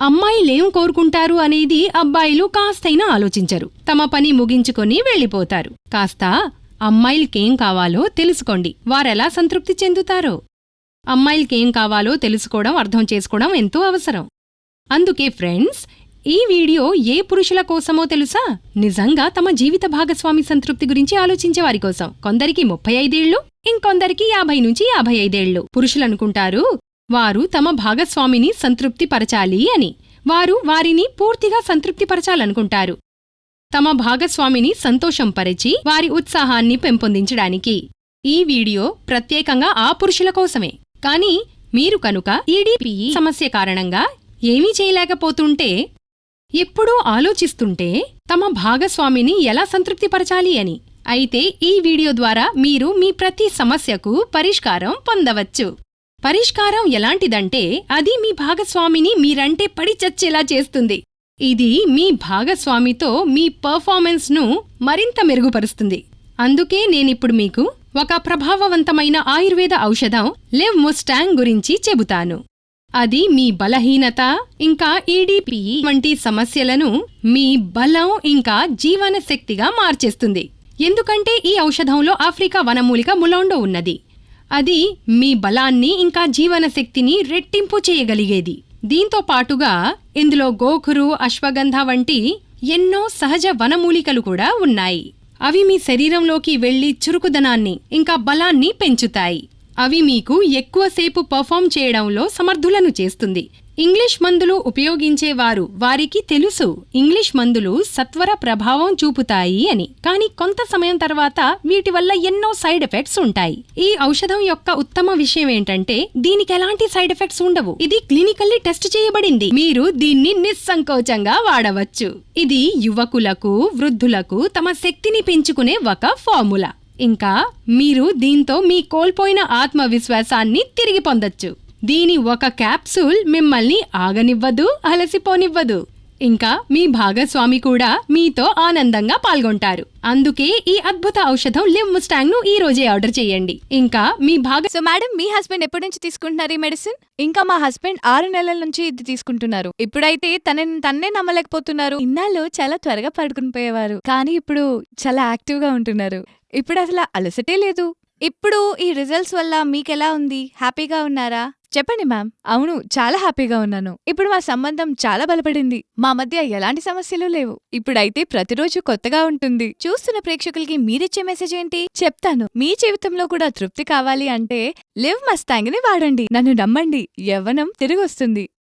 అమ్మాయిలేం కోరుకుంటారు అనేది అబ్బాయిలు కాస్తైనా ఆలోచించరు. తమ పని ముగించుకొని వెళ్ళిపోతారు. కాస్త అమ్మాయిలకేం కావాలో తెలుసుకోండి. వారెలా సంతృప్తి చెందుతారో? అమ్మాయిలకేం కావాలో తెలుసుకోవడం అర్థం చేసుకోవడం ఎంతో అవసరం. అందుకే ఫ్రెండ్స్ ఈ వీడియో ఏ పురుషుల కోసమో తెలుసా? నిజంగా తమ జీవిత భాగస్వామి సంతృప్తి గురించి ఆలోచించే వారి కోసం. కొందరికి ముప్పై ఐదేళ్ళు ఇంకొందరికి యాభై నుంచి యాభై ఐదేళ్ళు పురుషులనుకుంటారు వారు తమ భాగస్వామిని సంతృప్తిపరచాలి అని. వారు వారిని పూర్తిగా సంతృప్తిపరచాలనుకుంటారు. తమ భాగస్వామిని సంతోషం పరిచి వారి ఉత్సాహాన్ని పెంపొందించడానికి. ఈ వీడియో ప్రత్యేకంగా ఆ పురుషుల కోసమే. కానీ మీరు కనుక ఈడీపీఈ సమస్య కారణంగా ఏమీ చేయలేకపోతుంటే ఎప్పుడూ ఆలోచిస్తుంటే తమ భాగస్వామిని ఎలా సంతృప్తిపరచాలి అని. అయితే ఈ వీడియో ద్వారా మీరు మీ ప్రతి సమస్యకు పరిష్కారం పొందవచ్చు. పరిష్కారం ఎలాంటిదంటే అది మీ భాగస్వామిని మీరంటే పడి చచ్చేలా చేస్తుంది. ఇది మీ భాగస్వామితో మీ పర్ఫార్మెన్స్ను మరింత మెరుగుపరుస్తుంది. అందుకే నేనిప్పుడు మీకు ఒక ప్రభావవంతమైన ఆయుర్వేద ఔషధం లెవ్ ముస్టాంగ్ గురించి చెబుతాను. అది మీ బలహీనత ఇంకా ఈడీపీ వంటి సమస్యలను మీ బలం ఇంకా జీవన శక్తిగా మార్చేస్తుంది. ఎందుకంటే ఈ ఔషధంలో ఆఫ్రికా వనమూలిక ములౌండో ఉన్నది. అది మీ బలాన్ని ఇంకా జీవన శక్తిని రెట్టింపు చేయగలిగేది. దీంతో పాటుగా ఇందులో గోఖురు అశ్వగంధ వంటి ఎన్నో సహజ వనమూలికలు కూడా ఉన్నాయి. అవి మీ శరీరంలోకి వెళ్ళి చురుకుదనాన్ని ఇంకా బలాన్ని పెంచుతాయి. అవి మీకు ఎక్కువసేపు పర్ఫామ్ చేయడంలో సమర్థులను చేస్తుంది. ఇంగ్లీష్ మందులు ఉపయోగించేవారు. వారికి తెలుసు ఇంగ్లీష్ మందులు సత్వర ప్రభావం చూపుతాయి అని. కానీ కొంత సమయం తర్వాత వీటి వల్ల ఎన్నో సైడ్ ఎఫెక్ట్స్ ఉంటాయి. ఈ ఔషధం యొక్క ఉత్తమ విషయం ఏంటంటే దీనికి ఎలాంటి సైడ్ ఎఫెక్ట్స్ ఉండవు. ఇది క్లినికల్లీ టెస్ట్ చేయబడింది. మీరు దీన్ని నిస్సంకోచంగా వాడవచ్చు. ఇది యువకులకు వృద్ధులకు తమ శక్తిని పెంచుకునే ఒక ఫార్ములా. ఇంకా మీరు దీంతో మీ కోల్పోయిన ఆత్మవిశ్వాసాన్ని తిరిగి పొందొచ్చు. దీని ఒక క్యాప్సూల్ మిమ్మల్ని ఆగనివ్వదు అలసిపోనివ్వదు. ఇంకా మీ భాగస్వామి కూడా మీతో ఆనందంగా పాల్గొంటారు. అందుకే ఈ అద్భుత ఔషధం లిమ్ ముస్టాంగ్ను ఈ రోజే ఆర్డర్ చేయండి. ఇంకా మీ భాగ సో మేడం మీ హస్బెండ్ ఎప్పటి నుంచి తీసుకుంటున్నారు ఈ మెడిసిన్? ఇంకా మా హస్బెండ్ ఆరు నెలల నుంచి ఇది తీసుకుంటున్నారు. ఇప్పుడైతే తనని తన్నే నమ్మలేకపోతున్నారు. ఇన్నాళ్ళు చాలా త్వరగా పడుకుని పోయేవారు. కానీ ఇప్పుడు చాలా యాక్టివ్గా ఉంటున్నారు. ఇప్పుడు అసలు అలసటే లేదు. ఇప్పుడు ఈ రిజల్ట్స్ వల్ల మీకెలా ఉంది? హ్యాపీగా ఉన్నారా? చెప్పండి మ్యామ్. అవును చాలా హ్యాపీగా ఉన్నాను. ఇప్పుడు మా సంబంధం చాలా బలపడింది. మా మధ్య ఎలాంటి సమస్యలు లేవు. ఇప్పుడైతే ప్రతిరోజు కొత్తగా ఉంటుంది. చూస్తున్న ప్రేక్షకులకి మీరిచ్చే మెసేజ్ ఏంటి? చెప్తాను. మీ జీవితంలో కూడా తృప్తి కావాలి అంటే లివ్ మస్తాంగ్ని వాడండి. నన్ను నమ్మండి. యవ్వనం తిరిగొస్తుంది.